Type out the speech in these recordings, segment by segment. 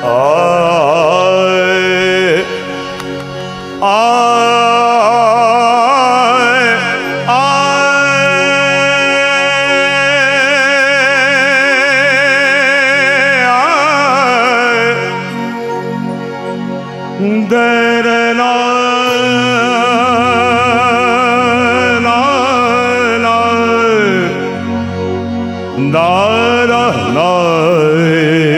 લાગો મેં લડી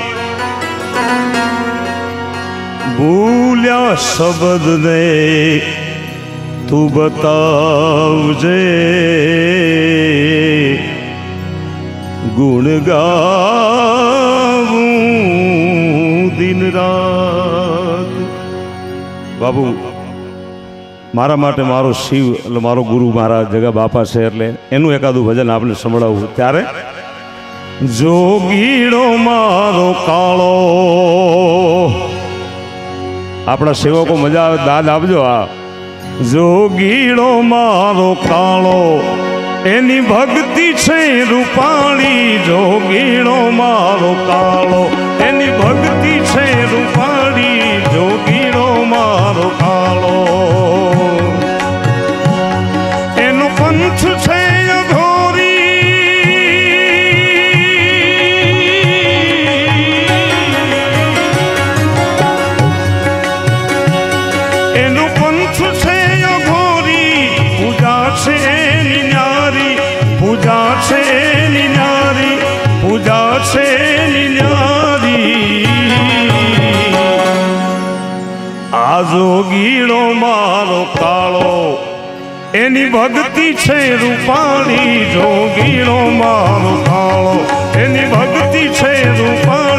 શબ્દને તું બતાવજે ગુણ દિન રાત. બાબુ, મારા માટે મારો શિવ, એટલે મારો ગુરુ મારા જગા બાપા છે, એટલે એનું એકાદું ભજન આપણે સંભળાવવું ત્યારે જોગીડો મારો કાળો આપણા સેવકો મજા આવે, દાદ આપજો આ. જોગીડો મારો કાળો, એની ભક્તિ છે રૂપાળી. જોગીડો મારો કાળો, એની ભક્તિ છે રૂપાળી. જોગીડો મારો કાળો એની ભક્તિ છે રૂપાણી. જોગીડો મારો કાળો એની ભક્તિ છે રૂપાણી.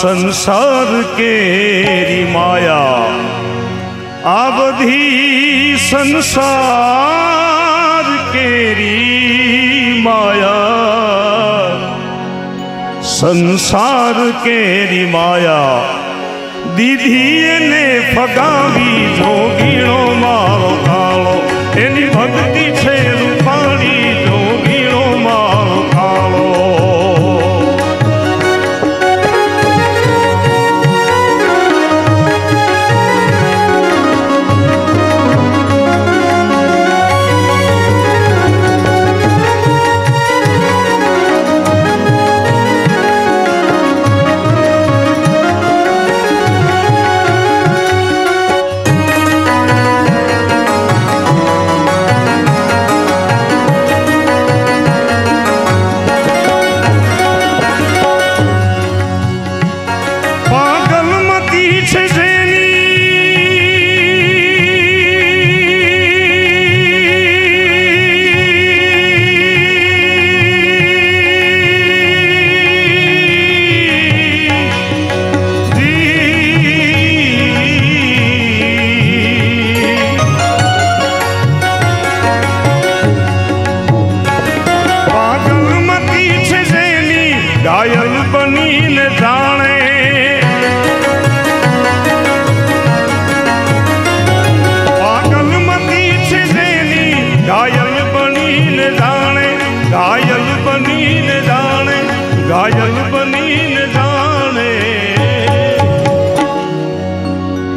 સંસાર કેરી માયા. આ બધી સંસાર કેરી માયા. સંસાર કેરી માયા. દીધી એને ફગાવી જોગીણો મારો કાળો. એની ભક્તિ છે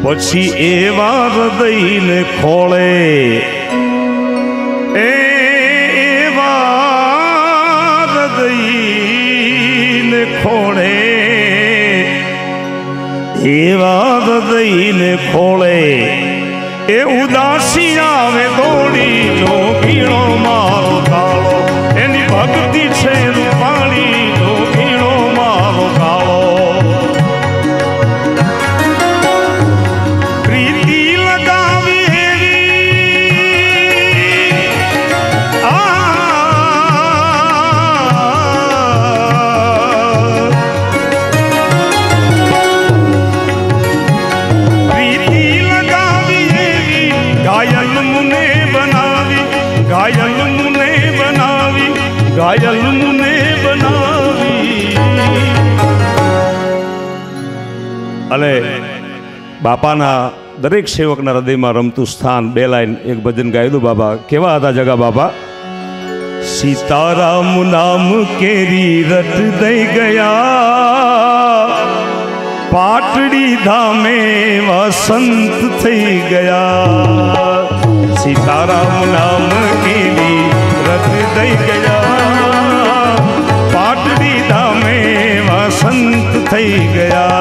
પછી એવા હૃદયને ખોળે. એવા હૃદયને ખોળે. એવા હૃદયને ખોળે. એ ઉદાસી આવે દોડી જો ભીણો ઘાયલ મુને બનાવી ઘાયલ મુને બનાવી. અને બાપાના દરેક સેવકના હૃદયમાં રમતું સ્થાન, બે લાઈન એક ભજન ગાયેલું બાબા કેવા હતા જગા બાબા સીતારામ નામ કેરી રટ દઈ ગયા. પાટડી ધામે વસંત થઈ ગયા. સીતારામ નામ કેરી રટ દઈ ગયા. પાટડી ધામે વસંત થઈ ગયા.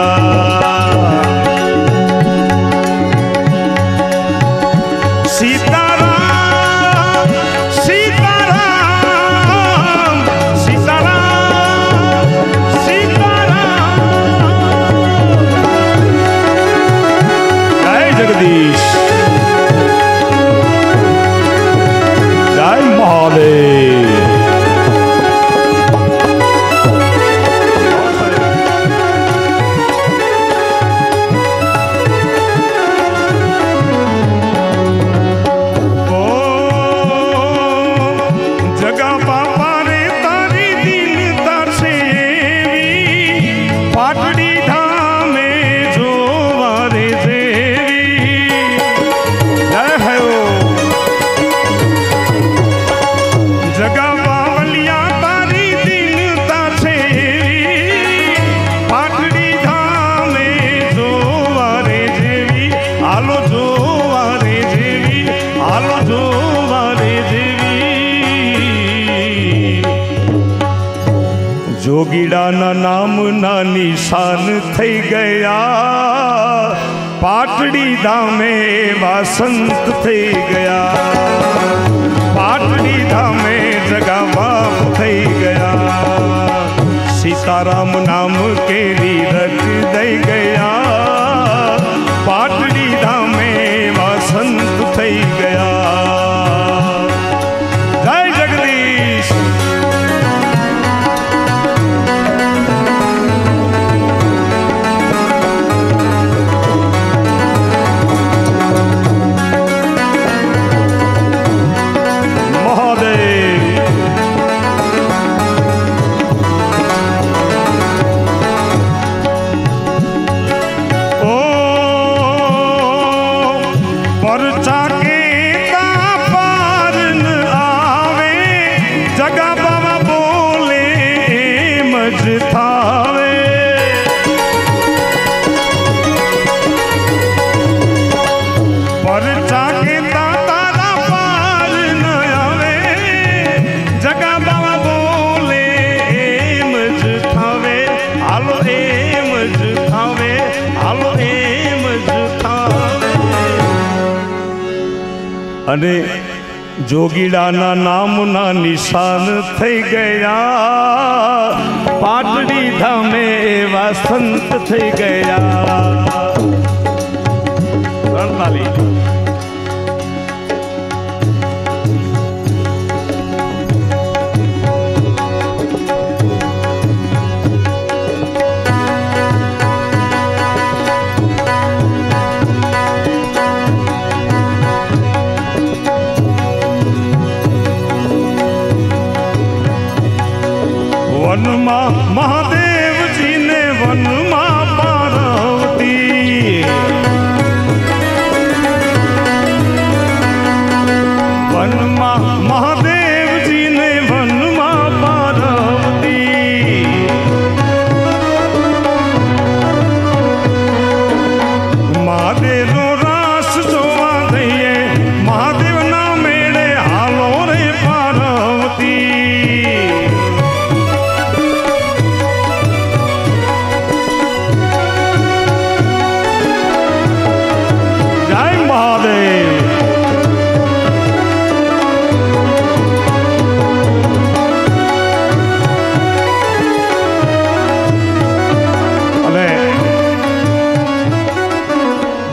હાલો જોવા રે જેવી હાલો જોવા રે જેવી જોગીડાના નામના નિશાન થઈ ગયા પાટડી ધામે વાસંત થઈ ગયા પાટડી ધામે જગા બાપ થઈ ગયા સીતારામ નામ કેરી રચ દઈ ગયા પાટડી પરચા કે તા તારા પાર ન આવે. જગા બાબા બોલે, એમ જ થાવે. હાલો, એમ જ થાવે. હાલો, એમ જ થાવે. અને જોગીડાના નામના નિશાન થઈ ગયા. પાટડી ધામે વાસંત થઈ ગયા. રણતાલી વનમાં મહાદેવજીને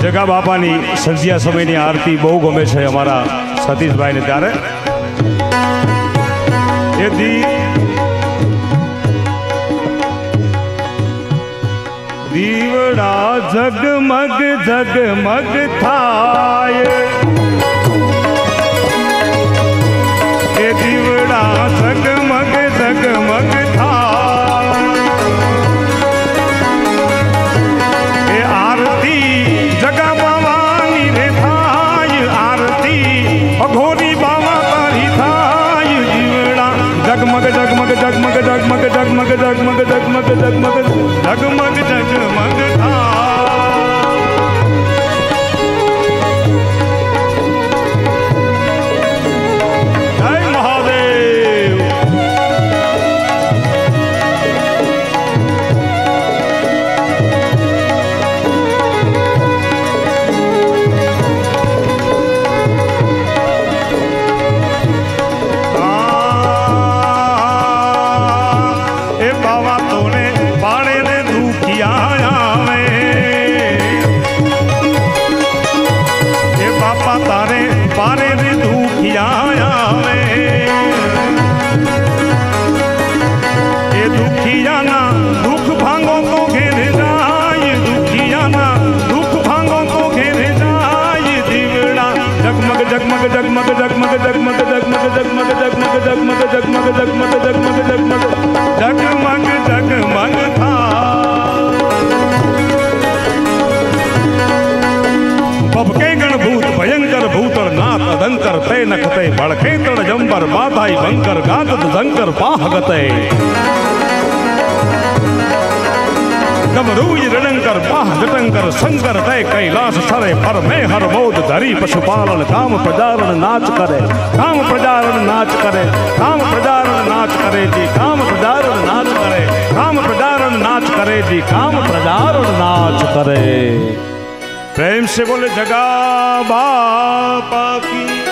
જગા બાપાની સંધ્યા સમયની આરતી બહુ ગમે છે અમારા સતીશભાઈને ત્યારે. દી દીવડા જગમગ જગમગ થાય. डगमग डगमग डगमग भगत रणंकर जटंकर शंकर, तय कैलाश सरे पर मैं हर मोद धरी पशुपालन काम प्रजारण नाच करे काम प्रजारण नाच करे काम प्रजारण नाच करे जी काम प्रजारण नाच करे काम प्रजारण नाच करे जी काम प्रजारण नाच करे। प्रेम से बोले, जगा बापा की।